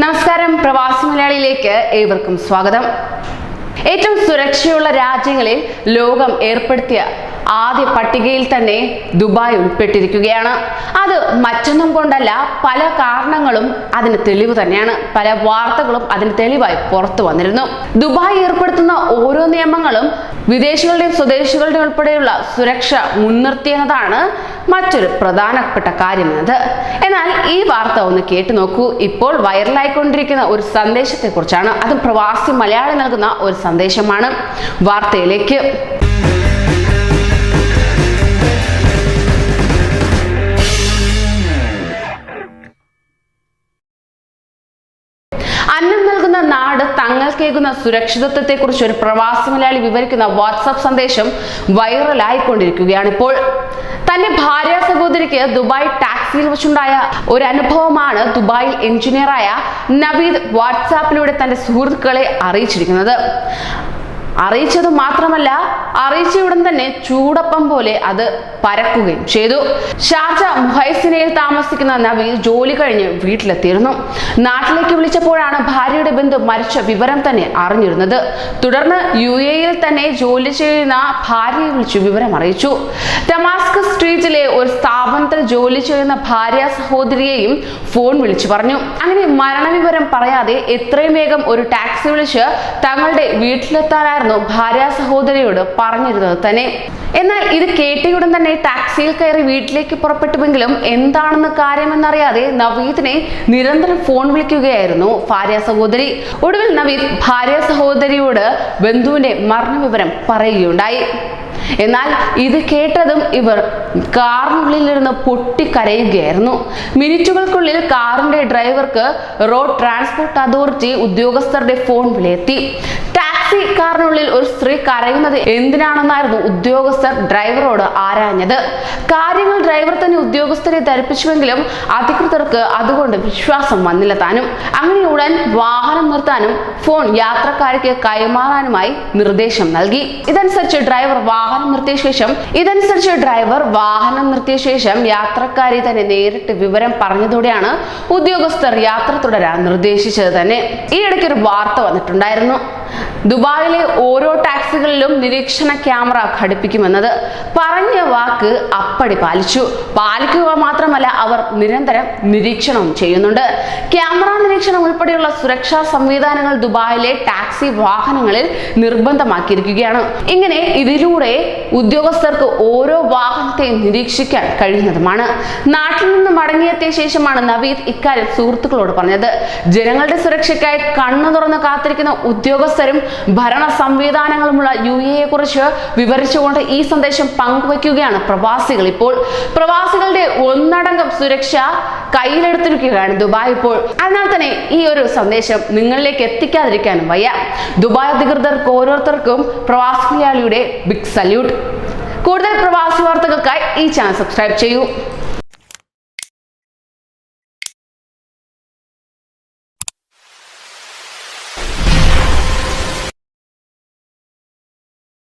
നമസ്കാരം. പ്രവാസി മലയാളിയിലേക്ക് ഏവർക്കും സ്വാഗതം. ഏറ്റവും സുരക്ഷയുള്ള രാജ്യങ്ങളിൽ ലോകം ഏർപ്പെടുത്തിയ ആദ്യ പട്ടികയിൽ തന്നെ ദുബായ് ഉൾപ്പെട്ടിരിക്കുകയാണ്. അത് മറ്റൊന്നും കൊണ്ടല്ല പല കാരണങ്ങളും അതിന് തെളിവ് തന്നെയാണ്. പല വാർത്തകളും അതിന് തെളിവായി പുറത്തു വന്നിരുന്നു. ദുബായ് ഏർപ്പെടുത്തുന്ന ഓരോ നിയമങ്ങളും വിദേശികളുടെയും സ്വദേശികളുടെയും ഉൾപ്പെടെയുള്ള സുരക്ഷ മുൻനിർത്തിയെന്നതാണ് മറ്റൊരു പ്രധാനപ്പെട്ട കാര്യം എന്നത്. എന്നാൽ ഈ വാർത്ത ഒന്ന് കേട്ടു നോക്കൂ. ഇപ്പോൾ വൈറലായിക്കൊണ്ടിരിക്കുന്ന ഒരു സന്ദേശത്തെക്കുറിച്ചാണ്. അത് പ്രവാസി മലയാളി നൽകുന്ന ഒരു സന്ദേശമാണ് വാർത്തയിലേക്ക്. തങ്ങൾക്കേകുന്ന സുരക്ഷിതത്വത്തെക്കുറിച്ച് ഒരു പ്രവാസി മലയാളി വിവരിക്കുന്ന വാട്സാപ്പ് സന്ദേശം വൈറലായിക്കൊണ്ടിരിക്കുകയാണ്. ഇപ്പോൾ തന്റെ ഭാര്യ സഹോദരിക്ക് ദുബായ് ടാക്സിയിൽ വെച്ചുണ്ടായ ഒരു അനുഭവമാണ് ദുബായിൽ എഞ്ചിനീയറായ നവീദ് വാട്സാപ്പിലൂടെ തന്റെ സുഹൃത്തുക്കളെ അറിയിച്ചിരിക്കുന്നത്. അറിയിച്ചത് മാത്രമല്ല അറിയിച്ചയുടൻ തന്നെ ചൂടപ്പം പോലെ അത് പരക്കുകയും ചെയ്തു. ഷാർജ മുഹൈസിനയിൽ താമസിക്കുന്ന നവീൽ ജോലി കഴിഞ്ഞ് വീട്ടിലെത്തിയിരുന്നു. നാട്ടിലേക്ക് വിളിച്ചപ്പോഴാണ് ഭാര്യയുടെ ബന്ധു മരിച്ച വിവരം തന്നെ അറിഞ്ഞിരുന്നത്. തുടർന്ന് യു എയിൽ തന്നെ ജോലി ചെയ്യുന്ന ഭാര്യയെ വിളിച്ചു വിവരം അറിയിച്ചു. ഡമാസ്കസ് സ്ട്രീറ്റിലെ ഒരു സ്ഥാപനത്തിൽ ജോലി ചെയ്യുന്ന ഭാര്യ സഹോദരിയെയും ഫോൺ വിളിച്ചു പറഞ്ഞു. അങ്ങനെ മരണവിവരം പറയാതെ എത്രയും വേഗം ഒരു ടാക്സി വിളിച്ച് തങ്ങളുടെ വീട്ടിലെത്താനായിരുന്നു ഭാര്യ സഹോദരിയോട് പറഞ്ഞിരുന്നത് തന്നെ. എന്നാൽ ഇത് കേട്ടയുടൻ തന്നെ ടാക്സിയിൽ കയറി വീട്ടിലേക്ക് പുറപ്പെട്ടുവെങ്കിലും എന്താണെന്ന് കാര്യമെന്നറിയാതെ നവീദിനെ നിരന്തരം ഫോൺ വിളിക്കുകയായിരുന്നു ഭാര്യ സഹോദരി. ഒടുവിൽ നവീദ് ഭാര്യ സഹോദരിയോട് ബന്ധുവിന്റെ മരണവിവരം പറയുകയുണ്ടായി. എന്നാൽ ഇത് കേട്ടതും ഇവർ കാറിനുള്ളിലിരുന്ന് പൊട്ടിക്കരയുകയായിരുന്നു. മിനിറ്റുകൾക്കുള്ളിൽ കാറിന്റെ ഡ്രൈവർക്ക് റോഡ് ട്രാൻസ്പോർട്ട് അതോറിറ്റി ഉദ്യോഗസ്ഥരുടെ ഫോൺ വിളിയെത്തി ടാക്സി കാറിനുള്ളിൽ ഒരു സ്ത്രീ കരയുന്നത് എന്തിനാണെന്നായിരുന്നു ഉദ്യോഗസ്ഥർ ഡ്രൈവറോട് ആരാഞ്ഞത്. കാര്യങ്ങൾ ഡ്രൈവർ തന്നെ ഉദ്യോഗസ്ഥരെ ധരിപ്പിച്ചുവെങ്കിലും അധികൃതർക്ക് അതുകൊണ്ട് വിശ്വാസം വന്നില്ല താനും. അങ്ങനെ ഉടൻ വാഹനം നിർത്താനും ഫോൺ യാത്രക്കാർക്ക് കൈമാറാനുമായി നിർദ്ദേശം നൽകി. ഇതനുസരിച്ച് ഡ്രൈവർ വാഹനം നിർത്തിയ ശേഷം ഇതനുസരിച്ച് ഡ്രൈവർ വാഹനം നിർത്തിയ ശേഷം യാത്രക്കാരെ തന്നെ നേരിട്ട് വിവരം പറഞ്ഞതോടെയാണ് ഉദ്യോഗസ്ഥർ യാത്ര തുടരാൻ നിർദ്ദേശിച്ചത് തന്നെ. ഈ ഇടയ്ക്ക് ഒരു വാർത്ത വന്നിട്ടുണ്ടായിരുന്നു. ദുബായിലെ ഓരോ ടാക്സികളിലും നിരീക്ഷണ ക്യാമറ ഘടിപ്പിക്കുമെന്നത് പറഞ്ഞ വാക്ക് അപ്പടി പാലിച്ചു. പാലിക്കുക മാത്രമല്ല അവർ നിരന്തരം നിരീക്ഷണം ചെയ്യുന്നുണ്ട്. ക്യാമറ നിരീക്ഷണം ഉൾപ്പെടെയുള്ള സുരക്ഷാ സംവിധാനങ്ങൾ ദുബായിലെ ടാക്സി വാഹനങ്ങളിൽ നിർബന്ധമാക്കിയിരിക്കുകയാണ്. ഇങ്ങനെ ഇതിലൂടെ ഉദ്യോഗസ്ഥർക്ക് ഓരോ വാഹനത്തെയും നിരീക്ഷിക്കാൻ കഴിയുന്നതുമാണ്. നാട്ടിൽ നിന്ന് മടങ്ങിയെത്തിയ ശേഷമാണ് നവീദ് ഇക്കാര്യം സുഹൃത്തുക്കളോട് പറഞ്ഞത്. ജനങ്ങളുടെ സുരക്ഷയ്ക്കായി കണ്ണു തുറന്ന് കാത്തിരിക്കുന്ന ഉദ്യോഗസ്ഥരും ഭരണ സംവിധാനങ്ങളുമുള്ള യു എയെ കുറിച്ച് വിവരിച്ചുകൊണ്ട് ഈ സന്ദേശം പങ്കുവയ്ക്കുകയാണ് പ്രവാസികൾ. ഇപ്പോൾ പ്രവാസികളുടെ ഒന്നടങ്കം സുരക്ഷ കയ്യിലെടുത്തിരിക്കുകയാണ് ദുബായ് ഇപ്പോൾ. അതിനാൽ തന്നെ ഈ ഒരു സന്ദേശം നിങ്ങളിലേക്ക് എത്തിക്കാതിരിക്കാനും വയ്യ. ദുബായ് അധികൃതർക്ക് ഓരോരുത്തർക്കും പ്രവാസി മലയാളിയുടെ ബിഗ് സല്യൂട്ട്. കൂടുതൽ പ്രവാസി വാർത്തകൾക്കായി ഈ ചാനൽ സബ്സ്ക്രൈബ് ചെയ്യൂ.